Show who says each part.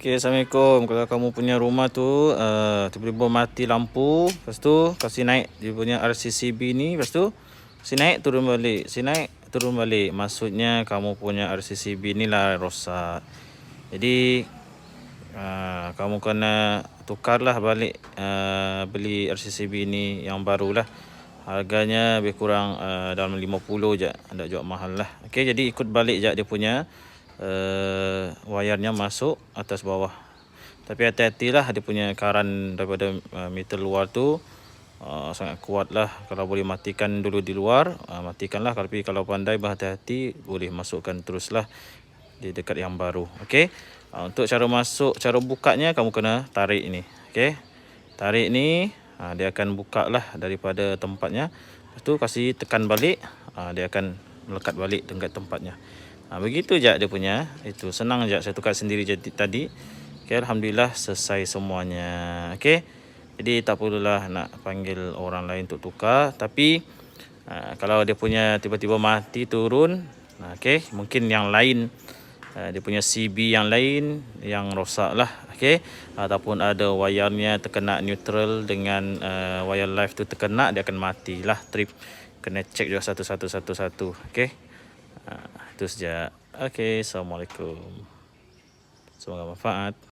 Speaker 1: Okay, Assalamualaikum. Kalau kamu punya rumah tu uh, tiba-tiba mati lampu, lepas tu kasih naik dia punya RCCB ni, lepas tu kasih naik turun balik, kasih naik turun balik. Maksudnya kamu punya RCCB ni lah rosak. Jadi uh, kamu kena tukarlah balik uh, beli RCCB ni yang baru lah. Harganya lebih kurang uh, dalam 50 je, tak jual mahal lah. Okay, jadi ikut balik je dia punya uh, wayarnya masuk atas bawah. Tapi hati-hatilah dia punya karan daripada uh, meter luar tu uh, sangat kuat lah. Kalau boleh matikan dulu di luar, uh, matikanlah. Tapi kalau pandai berhati-hati, boleh masukkan teruslah di dekat yang baru. Okey. Uh, untuk cara masuk, cara bukanya kamu kena tarik ini. Okey. Tarik ni, uh, dia akan buka lah daripada tempatnya. Lepas tu kasih tekan balik, uh, dia akan melekat balik dekat tempatnya. Ha, begitu je dia punya. Itu senang je saya tukar sendiri je tadi. Okay, Alhamdulillah selesai semuanya. Okay. Jadi tak perlulah nak panggil orang lain untuk tukar. Tapi uh, kalau dia punya tiba-tiba mati turun. Okay. Mungkin yang lain. Uh, dia punya CB yang lain yang rosak lah. Okay. Ataupun ada wayarnya terkena neutral dengan uh, wire live tu terkena. Dia akan matilah trip. Kena cek juga satu-satu-satu-satu. Okay. Itu saja. Okey, Assalamualaikum. Semoga manfaat.